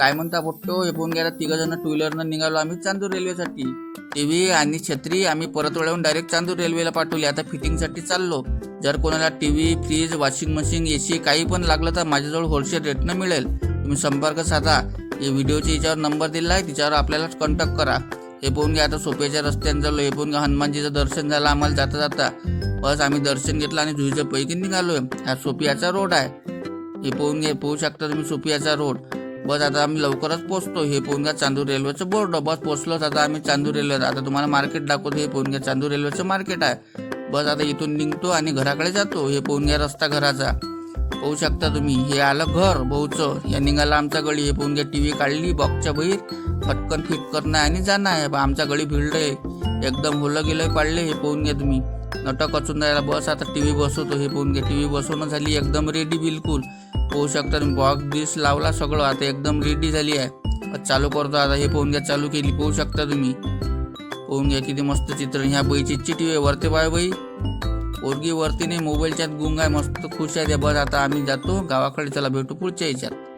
काय म्हणता पट्टो? हे फोन घ्यायला तिघ जण टू व्हीलरनं निघालो आम्ही चांदूर रेल्वेसाठी टीव्ही आणि छत्री आम्ही परत वळवून डायरेक्ट चांदूर रेल्वेला पाठवली. आता फिटिंगसाठी चाललो. जर कोणाला TV fridge washing machine AC काही पण लागलं तर माझ्याजवळ होलसेल रेटनं मिळेल. तुम्ही संपर्क साधा. हे व्हिडिओच्या याच्यावर नंबर दिला आहे. तिच्यावर आपल्याला कॉन्टॅक्ट करा. हे पाहून घ्या आता सोप्याच्या रस्त्याने चाललो. हे पाहून घ्या हनुमानजीचं दर्शन झालं आम्हाला जाता जाता. बस आम्ही दर्शन घेतलं आणि जुईच्या पैकी आहे हा सोपियाचा रोड आहे. हे पाहून घे पोहू शकता तुम्ही सोपियाचा रोड. बस आता आम्ही लवकरच पोहोचतो हे पाहून घ्या चांदूर रेल्वेचं बोर्ड. बस पोहोचलोच आता आम्ही चांदूर रेल्वे. आता तुम्हाला मार्केट दाखवतो हे पाहून घ्या चांदूर रेल्वेचं मार्केट आहे. बस आता इथून निघतो आणि घराकडे जातो. हे पोनग्या घ्या रस्ता घराचा. पाहू शकता तुम्ही हे आलं घर भाऊचं. या निघाला आमच्या गळी हे पोनग्या घ्या टीव्ही काढली बॉक्सच्या बहीर फटकन फिट करणं आणि जाणं आहे. बा गळी भिडलंय. एकदम होलं गेलंय पाडले हे पोहून घ्या तुम्ही. नटक अचून जायला बस आता टी व्ही बसवतो हे पाहून घ्या टीव्ही बसवणं झाली एकदम रेडी बिलकुल. होऊ शकता बॉक्स डिश लावला सगळं आता एकदम रेडी झाली आहे. चालू करतो आता हे पाहून घ्या चालू केली पाहू शकता तुम्ही. पाहून घ्या किती मस्त चित्र ह्या बाईची चिठी आहे वरते बाय बाई. पोरगी वरती नाही मोबाईलच्यात गुंग आहे मस्त खुश आहे त्या बस आता आम्ही जातो गावाकडे चला भेटू पुढच्या याच्यात.